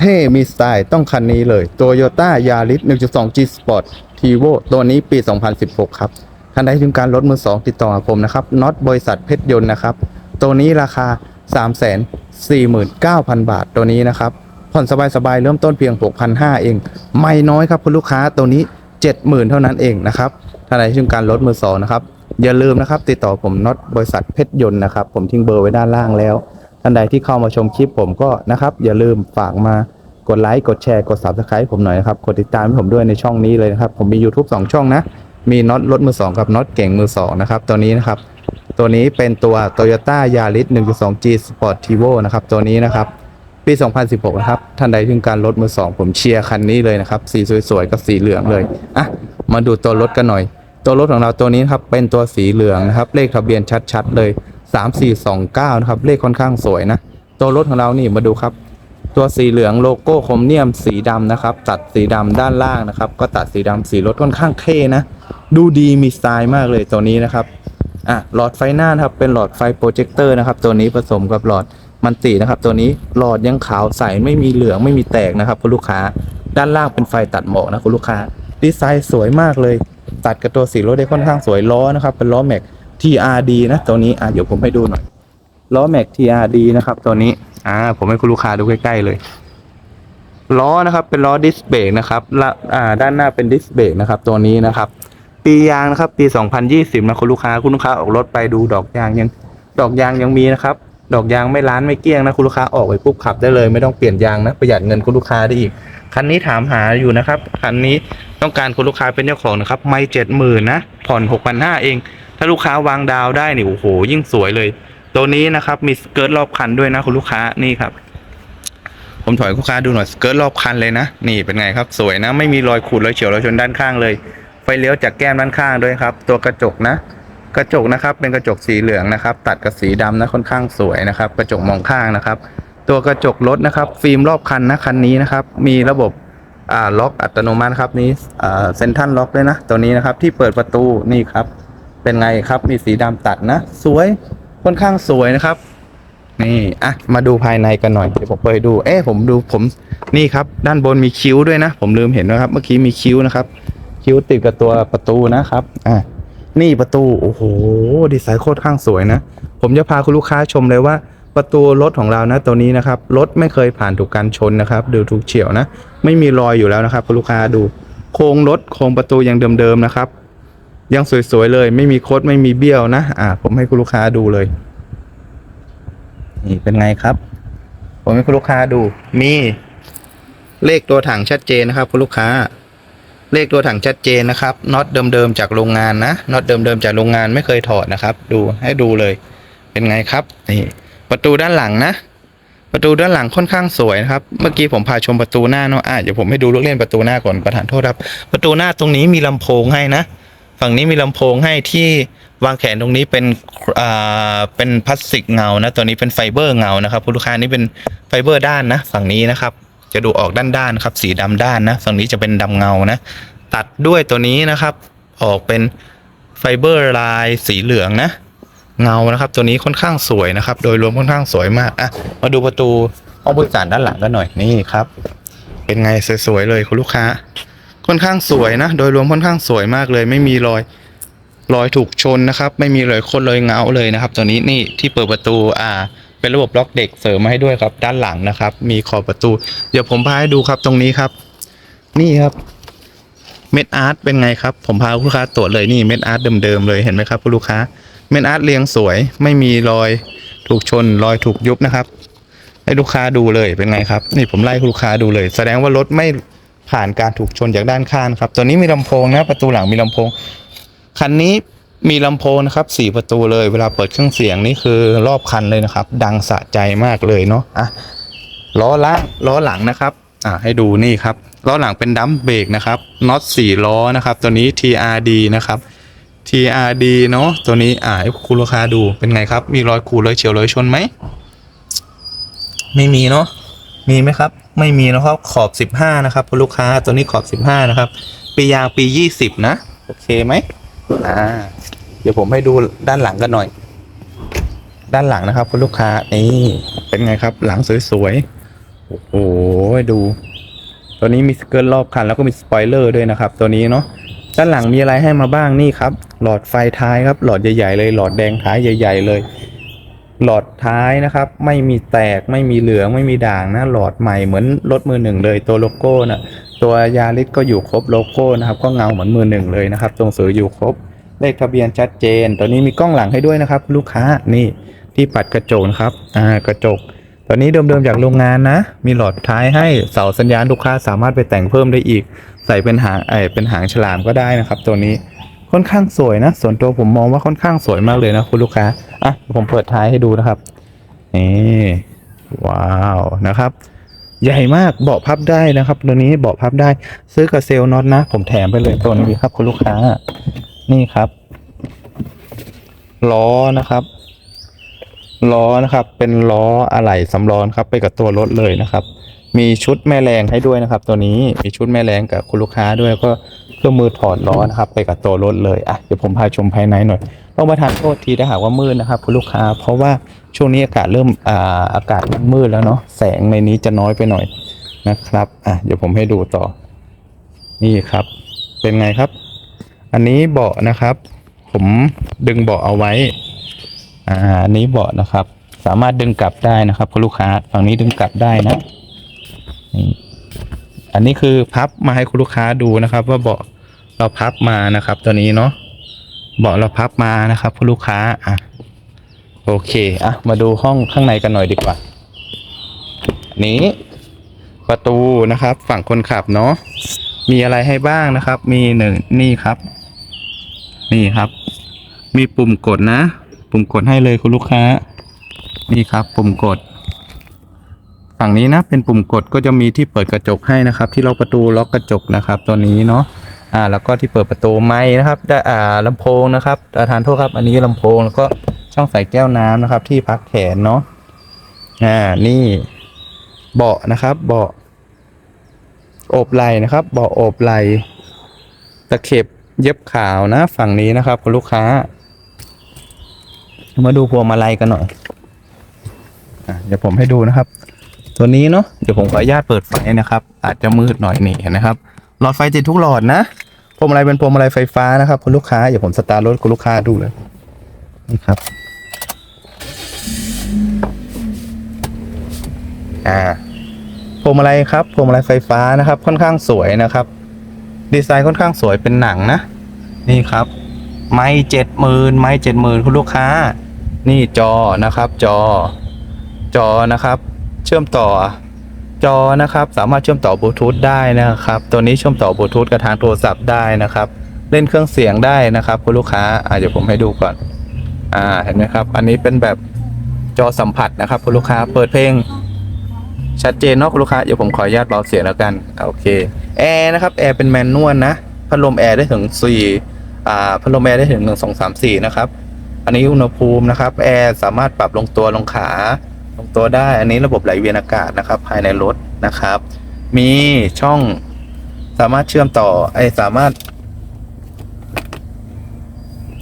เท่มีสไตล์ต้องคันนี้เลย Toyota Yaris 1.2 G Sport Tivo ตัวนี้ปี 2016 ครับท่านใดที่ต้องการรถมือ2ติดต่อผมนะครับน็อตบริษัทเพชรยนต์นะครับ ตัวนี้ราคา 349,000 บาทตัวนี้นะครับ ผ่อนสบายๆ เริ่มต้นเพียง 6,500 เอง ไม่น้อยครับคุณลูกค้าตัวนี้ 70,000 เท่านั้นเองนะครับท่านใดที่ต้องการรถมือสองนะครับอย่าลืมนะครับติดต่อผมน็อตบริษัทเพชรยนต์นะครับผมทิ้งเบอร์ไว้ด้านล่างแล้ว ท่านใดที่เข้ามาชมคลิปผมก็นะครับอย่าลืมฝากมากดไลค์กดแชร์กด subscribe ผมหน่อยนะครับกดติดตามให้ผมด้วยในช่องนี้เลยนะครับผมมี YouTube 2 ช่องนะมีน็อตรถมือสองกับน็อตเก่งมือสองนะครับตัวนี้นะครับตัวนี้เป็นตัว Toyota Yaris 1.2G Sport Tivo นะครับตัวนี้นะครับปี 2016 นะครับ ท่านใดที่ต้องการรถมือสองผมเชียร์คันนี้เลยนะครับ สีสวยๆ กับสีเหลืองเลยอะมาดูตัวรถกันหน่อย ตัวรถของเราตัวนี้ครับเป็นตัวสีเหลืองนะครับ เลขทะเบียนชัดๆเลย 3429 นะครับ เลขค่อนข้างสวยนะ ตัวรถของเรานี่มาดูครับ ตัวสีเหลืองโลโก้โครเมียมสีดำนะครับ ตัดสีดำด้านล่างนะครับ ก็ตัดสีดำสีรถค่อนข้างเท่นะ ดูดีมีสไตล์มากเลยตัวนี้นะครับอะหลอดไฟหน้านะครับ เป็นหลอดไฟโปรเจคเตอร์นะครับ ตัวนี้ผสมกับหลอดมันตินะครับ ตัวนี้หลอดยังขาวใสไม่มีเหลืองไม่มีแตกนะครับคุณลูกค้า ด้านล่างเป็นไฟตัดหมอกนะคุณลูกค้า ดีไซน์สวยมากเลย ตัดกับตัวสีรถได้ค่อนข้างสวยล้อนะครับ เป็นล้อแม็ก TRD นะตัวนี้อะเดี๋ยวผมให้ดูหน่อยล้อแม็ก TRD นะครับตัวนี้อ่าผมให้คุณลูกค้าดูใกล้ๆเลยล้อนะครับเป็นล้อดิสเบรกนะครับละอ่าด้านหน้าเป็นดิสเบรกนะครับ ตัวนี้นะครับ ปียางนะครับ ปี 2020นะคุณลูกค้าคุณลูกค้าออกรถไปดูดอกยางยัง ดอกยางยังมีนะครับ ดอกยางไม่ล้านไม่เกี้ยงนะคุณลูกค้าออกไปปุ๊บขับได้เลย ไม่ต้องเปลี่ยนยางนะประหยัดเงินคุณลูกค้าได้อีกคันนี้ถามหาอยู่นะครับคันนี้ต้องการคุณลูกค้าเป็นเจ้าของนะครับ ไม่เจ็ดหมื่นนะผ่อนหกพันห้าเอง ถ้าลูกค้าวางดาวได้นี่โอ้โหยิ่งสวยเลย ตัวนี้นะครับ มีสเกิร์ตรอบคันด้วยนะคุณลูกค้านี่ครับ ผมถอยลูกค้าดูหน่อยสเกิร์ตรอบคันเลยนะนี่เป็นไงครับ สวยนะ ไม่มีรอยขูดรอยเฉียวรอยชนด้านข้างเลย ไฟเลี้ยวจากแก้มด้านข้างด้วยครับ ตัวกระจกนะ กระจกนะครับ เป็นกระจกสีเหลืองนะครับ ตัดกับสีดำนะค่อนข้างสวยนะครับ กระจกมองข้างนะครับ ตัวกระจกรถนะครับ ฟิล์มรอบคันนะคันนี้นะครับ มีระบบล็อกอัตโนมัติครับนี้อ่เซนทันล็อกด้วยนะ ตัวนี้นะครับที่เปิดประตูนี่ครับ เป็นไงครับมีสีดำตัดนะ สวยค่อนข้างสวยนะครับ นี่อะมาดูภายในกันหน่อยเดี๋ยวผมเปิดให้ดู เอ๊ะผมดูผมนี่ครับ ด้านบนมีคิ้วด้วยนะ ผมลืมเห็นนะครับ เมื่อกี้มีคิ้วนะครับ คิ้วติดกับตัวประตูนะครับอะนี่ประตูโอ้โหดีไซน์โคตรข้างสวยนะ ผมจะพาคุณลูกค้าชมเลยว่าประตูรถของเรานะตัวนี้นะครับรถไม่เคยผ่านถูกการชนนะครับดูถูกเฉียวนะ ไม่มีรอยอยู่แล้วนะครับคุณลูกค้าดู โครงรถโครงประตูยังเดิมๆนะครับ ยังสวยๆเลย ไม่มีโคดไม่มีเบี้ยวนะ อะผมให้คุณลูกค้าดูเลย นี่เป็นไงครับ ผมให้คุณลูกค้าดู มีเลขตัวถังชัดเจนนะครับ คุณลูกค้า เลขตัวถังชัดเจนนะครับน็อตเดิมๆจากโรงงานนะน็อตเดิมๆจากโรงงานไม่เคยถอดนะครับ ดูให้ดูเลย เป็นไงครับนี่ประตูด้านหลังนะประตูด้านหลังค่อนข้างสวยนะครับ เมื่อกี้ผมพาชมประตูหน้าเนาะอะเดี๋ยวผมให้ดูลูกเล่นประตูหน้าก่อนประธานโทษครับ ประตูหน้าตรงนี้มีลำโพงให้นะ ฝั่งนี้มีลำโพงให้ที่วางแขนตรงนี้เป็นอ่าเป็นพลาสติกเงานะตัวนี้เป็นไฟเบอร์เงานะครับคุณลูกค้านี่เป็นไฟเบอร์ด้านนะฝั่งนี้นะครับจะดูออกด้านด้านครับสีดำด้านนะฝั่งนี้จะเป็นดำเงานะตัดด้วยตัวนี้นะครับ ออกเป็นไฟเบอร์ลายสีเหลืองนะ เงานะครับตัวนี้ค่อนข้างสวยนะครับ โดยรวมค่อนข้างสวยมากอะมาดูประตูห้องผู้โดยสารด้านหลังกันหน่อยนี่ครับ เป็นไงสวยๆเลยคุณลูกค้า ค่อนข้างสวยนะ โดยรวมค่อนข้างสวยมากเลย ไม่มีรอยรอยถูกชนนะครับ ไม่มีรอยคนรอยเงาเลยนะครับ ตัวนี้นี่ที่เปิดประตูอ่า เป็นระบบล็อกเด็กเสริมมาให้ด้วยครับ ด้านหลังนะครับ มีขอบประตู เดี๋ยวผมพาให้ดูครับตรงนี้ครับ นี่ครับเม็ดอาร์ตเป็นไงครับ ผมพาลูกค้าตรวจเลยนี่เม็ดอาร์ตเดิมๆเลยเห็นไหมครับคุณลูกค้าเม็ดอาร์ตเรียงสวย ไม่มีรอยถูกชน รอยถูกยุบนะครับ ให้ลูกค้าดูเลยเป็นไงครับ นี่ผมไล่ลูกค้าดูเลย แสดงว่ารถไม่ ผ่านการถูกชนจากด้านข้างครับ ตัวนี้มีลำโพงนะประตูหลังมีลำโพง คันนี้มีลำโพงนะครับสี่ประตูเลย เวลาเปิดเครื่องเสียงนี่คือรอบคันเลยนะครับ ดังสะใจมากเลยเนาะอะล้อล่างล้อหลังนะครับ อะให้ดูนี่ครับล้อหลังเป็นดัมเบรกนะครับน็อตสี่ล้อนะครับ ตัวนี้ TRD นะครับ TRD เนาะตัวนี้อ่าให้คุณลูกค้าดูเป็นไงครับ มีรอยขูดรอยเฉียวรอยชนไหมไม่มีเนาะมีไหมครับ ไม่มีนะครับขอบ 15 นะครับคุณลูกค้าตัวนี้ขอบ 15 นะครับ ปียางปี 20 นะ โอเคไหมอ่าเดี๋ยวผมให้ดูด้านหลังกันหน่อย ด้านหลังนะครับคุณลูกค้านี่เป็นไงครับ หลังสวยๆโอ้โหดู ตัวนี้มีสเกิร์ตรอบคันแล้วก็มีสปอยเลอร์ด้วยนะครับ ตัวนี้เนาะด้านหลังมีอะไรให้มาบ้างนี่ครับ หลอดไฟท้ายครับ หลอดใหญ่ๆเลย หลอดแดงท้ายใหญ่ ๆ เลย หลอดท้ายนะครับ ไม่มีแตกไม่มีเหลืองไม่มีด่างนะหลอดใหม่เหมือนรถมือหนึ่งเลยตัวโลโก้นะตัวยาริสก็อยู่ครบโลโก้นะครับ ก็เงาเหมือนมือหนึ่งเลยนะครับ ตรงสืออยู่ครบเลขทะเบียนชัดเจน ตัวนี้มีกล้องหลังให้ด้วยนะครับ ลูกค้านี่ที่ปัดกระจกนะครับอ่ากระจก ตัวนี้เดิมๆจากโรงงานนะ มีหลอดท้ายให้เสาสัญญาณลูกค้าสามารถไปแต่งเพิ่มได้อีก ใส่เป็นหางไอเป็นหางฉลามก็ได้นะครับ ตัวนี้ ค่อนข้างสวยนะ ส่วนตัวผมมองว่าค่อนข้างสวยมากเลยนะคุณลูกค้า อะ ผมเปิดท้ายให้ดูนะครับ นี่ว้าวนะครับ ใหญ่มากเบาะพับได้นะครับ ตัวนี้เบาะพับได้ ซื้อกับเซลล์น็อตนะ ผมแถมไปเลยตัวนี้ครับคุณลูกค้า นี่ครับ ล้อนะครับ ล้อนะครับ เป็นล้ออะไหล่สำรองครับ ไปกับตัวรถเลยนะครับ มีชุดแม่แรงให้ด้วยนะครับ ตัวนี้มีชุดแม่แรงกับคุณลูกค้าด้วยก็ เครื่องมือถอดล้อนะครับ ไปกับตัวรถเลยอะเดี๋ยวผมพาชมภายในหน่อยต้องประทานโทษทีถ้าหากว่ามืดนะครับคุณลูกค้า เพราะว่าช่วงนี้อากาศเริ่มอ่าอากาศมืดแล้วเนาะแสงในนี้จะน้อยไปหน่อยนะครับอะเดี๋ยวผมให้ดูต่อ นี่ครับ เป็นไงครับ อันนี้เบาะนะครับ ผมดึงเบาะเอาไว้อ่าอันนี้เบาะนะครับ สามารถดึงกลับได้นะครับคุณลูกค้าฝั่งนี้ดึงกลับได้นะนี่ อันนี้คือพับมาให้คุณลูกค้าดูนะครับ ว่าเบาะเราพับมานะครับ ตัวนี้เนาะเบาะเราพับมานะครับคุณลูกค้าอะโอเคอะมาดูห้องข้างในกันหน่อยดีกว่า นี้ประตูนะครับ ฝั่งคนขับเนาะมีอะไรให้บ้างนะครับ มีหนึ่งนี่ครับ นี่ครับ มีปุ่มกดนะ ปุ่มกดให้เลยคุณลูกค้า นี่ครับ ปุ่มกด ฝั่งนี้นะเป็นปุ่มกดก็จะมีที่เปิดกระจกให้นะครับ ที่ล็อกประตูล็อกกระจกนะครับ ตัวนี้เนาะอ่าแล้วก็ที่เปิดประตูไม้นะครับได้อ่าลำโพงนะครับประทานโทษครับอันนี้ลำโพงแล้วก็ช่องใส่แก้วน้ำนะครับ ที่พักแขนเนาะอ่านี่เบาะนะครับ เบาะอบไหล่นะครับ เบาะอบไหล่ตะเข็บเย็บขาวนะ ฝั่งนี้นะครับคุณลูกค้า มาดูพวงมาลัยกันหน่อยอะเดี๋ยวผมให้ดูนะครับ ตัวนี้เนาะเดี๋ยวผมขออนุญาตเปิดไฟนะครับ อาจจะมืดหน่อยนี่เห็นนะครับหลอดไฟติดทุกหลอดนะพวงมาลัยเป็นพวงมาลัยไฟฟ้านะครับคุณลูกค้าเดี๋ยวผมสตาร์ทรถคุณลูกค้าดูเลยนี่ครับอ่าพวงมาลัยครับพวงมาลัยไฟฟ้านะครับ ค่อนข้างสวยนะครับ ดีไซน์ค่อนข้างสวยเป็นหนังนะ นี่ครับ ไม้เจ็ดหมื่นไม้เจ็ดหมื่นคุณลูกค้า นี่จอนะครับ จอ จอนะครับ เชื่อมต่อจอนะครับ สามารถเชื่อมต่อบลูทูธได้นะครับ ตัวนี้เชื่อมต่อบลูทูธกับทางโทรศัพท์ได้นะครับ เล่นเครื่องเสียงได้นะครับ คุณลูกค้าอ่าเดี๋ยวผมให้ดูก่อน อ่าเห็นไหมครับ อันนี้เป็นแบบจอสัมผัสนะครับ คุณลูกค้าเปิดเพลง ชัดเจนเนาะคุณลูกค้าเดี๋ยวผมขออนุญาตเบาเสียงแล้วกันโอเคแอร์นะครับแอร์เป็นแมนนวลนะพัดลมแอร์ได้ถึงสี่อ่าพัดลมแอร์ได้ถึงหนึ่งสองสามสี่นะครับอันนี้อุณหภูมินะครับแอร์สามารถปรับลงตัวลงขา งตัวได้ อันนี้ระบบไหลเวียนอากาศนะครับ ภายในรถนะครับ มีช่องสามารถเชื่อมต่อไอสามารถ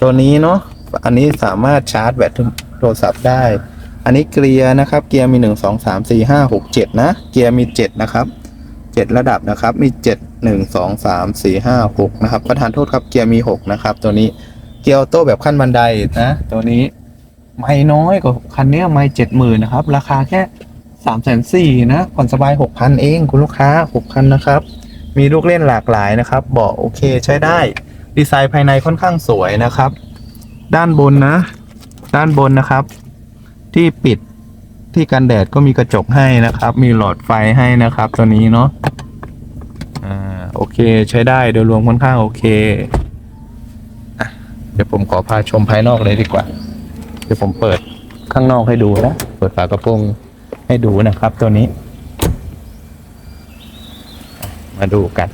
ตัวนี้เนาะอันนี้สามารถชาร์จแบตโทรศัพท์ได้ อันนี้เกียร์นะครับ เกียร์มีหนึ่งสองสามสี่ห้าหกเจ็ดนะ เกียร์มีเจ็ดนะครับเจ็ดระดับนะครับ มีเจ็ดหนึ่งสองสามสี่ห้าหกนะครับ ประธานโทษครับ เกียร์มีหกนะครับ ตัวนี้ เกียร์ออโต้แบบขั้นบันไดนะ ตัวนี้ ไม่น้อยกว่าคันนี้ไม่เจ็ดหมื่นนะครับ ราคาแค่สามแสนสี่นะผ่อนสบายหกพันเองคุณลูกค้าหกพันนะครับ มีลูกเล่นหลากหลายนะครับเบาะโอเคใช้ได้ ดีไซน์ภายในค่อนข้างสวยนะครับ ด้านบนนะ ด้านบนนะครับ ที่ปิดที่กันแดดก็มีกระจกให้นะครับ มีหลอดไฟให้นะครับ ตัวนี้เนาะอ่าโอเคใช้ได้โดยรวมค่อนข้างโอเคเดี๋ยวผมขอพาชมภายนอกเลยดีกว่า ดี๋ยวผมเปิดข้างนอกให้ดูนะ เปิดฝากระโปรงให้ดูนะครับ ตัวนี้ มาดูกัน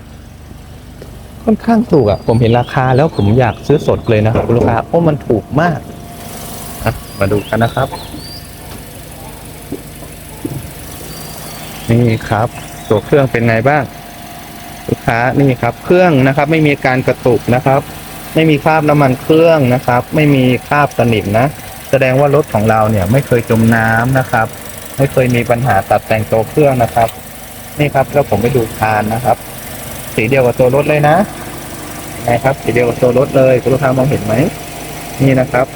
ค่อนข้างถูกอะ่ะ ผมเห็นราคาแล้วผมอยากซื้อสดเลยนะครับคุณลูกค้าเพราะมันถูกมากมาดูกันนะครับ นี่ครับ ตัวเครื่องเป็นไงบ้าง ลูกค้านี่ครับ เครื่องนะครับ ไม่มีการกระตุกนะครับ ไม่มีคราบน้ำมันเครื่องนะครับ ไม่มีคราบสนิมนะ แสดงว่ารถของเราเนี่ยไม่เคยจมน้ำนะครับ ไม่เคยมีปัญหาตัดแต่งตัวเครื่องนะครับ นี่ครับแล้วผมไปดูคานนะครับ สีเดียวกับตัวรถเลยนะนะครับสีเดียวกับตัวรถเลยคุณลูกค้ามองเห็นไหมนี่นะครับ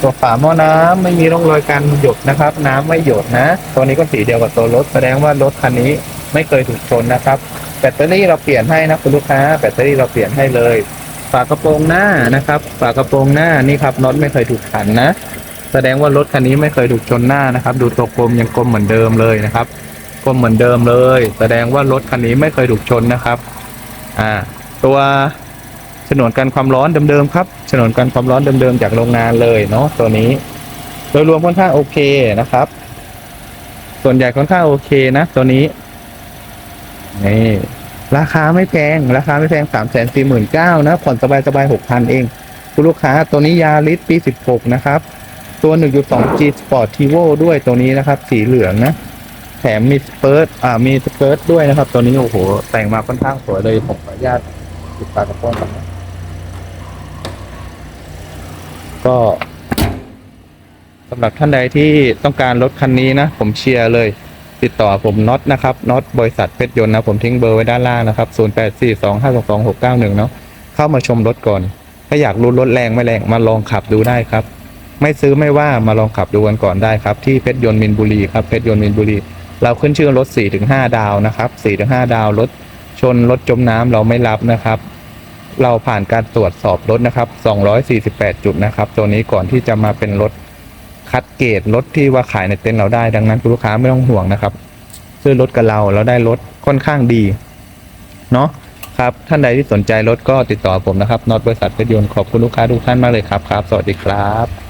ตัวฝาหม้อน้ำไม่มีร่องรอยการหยดนะครับ น้ำไม่หยดนะ ตัวนี้ก็สีเดียวกับตัวรถ แสดงว่ารถคันนี้ไม่เคยถูกชนนะครับ แบตเตอรี่เราเปลี่ยนให้นะคุณลูกค้า แบตเตอรี่เราเปลี่ยนให้เลย ฝากระโปรงหน้านะครับ ฝากระโปรงหน้านี่ครับน็อตไม่เคยถูกขันนะ แสดงว่ารถคันนี้ไม่เคยถูกชนหน้านะครับ ดูตัวกลมยังกลมเหมือนเดิมเลยนะครับกลมเหมือนเดิมเลย แสดงว่ารถคันนี้ไม่เคยถูกชนนะครับอ่าตัวฉนวนกันความร้อนเดิมๆครับฉนวนกันความร้อนเดิมๆจากโรงงานเลยเนาะตัวนี้ โดยรวมค่อนข้างโอเคนะครับ ส่วนใหญ่ค่อนข้างโอเคนะ ตัวนี้นี่ ราคาไม่แพง ราคาไม่แพงสามแสนสี่หมื่นเก้านะ ผ่อนสบายสบายหกพันเอง คุณลูกค้าตัวนี้ยาริสปีสิบหกนะครับ ตัว 1.2G Sport Tivo ด้วยตัวนี้นะครับ สีเหลืองนะ แถมมีสเปิร์ตอ่ามีสเกิร์ตด้วยนะครับ ตัวนี้โอ้โห แต่งมาค่อนข้างสวยเลยผมขออนุญาตติดตากระโปรงก่อนนะก็สำหรับท่านใดที่ต้องการรถคันนี้นะ ผมเชียร์เลย ติดต่อผมน็อตนะครับน็อตบริษัทเพชรยนต์นะผมทิ้งเบอร์ไว้ด้านล่างนะครับ 0842522691 เนาะเข้ามาชมรถก่อน ถ้าอยากรู้รถแรงไม่แรงมาลองขับดูได้ครับ ไม่ซื้อไม่ว่ามาลองขับดูกันก่อนได้ครับ ที่เพชรยนต์มินบุรีครับเพชรยนต์มินบุรี เราขึ้นชื่อรถ 4-5 ดาวนะครับ4-5 ดาวรถชนรถจมน้ำเราไม่รับนะครับ เราผ่านการตรวจสอบรถนะครับ 248 จุดนะครับ ตัวนี้ก่อนที่จะมาเป็นรถ คัดเกรดรถที่ว่าขายในเต็นท์เราได้ดังนั้นคุณลูกค้าไม่ต้องห่วงนะครับซื้อรถกับเราเราได้รถค่อนข้างดีเนาะครับท่านใดที่สนใจรถก็ติดต่อผมนะครับนอตบริษัทเพชรยนต์ขอบคุณลูกค้าทุกท่านมากเลยครับครับ สวัสดีครับ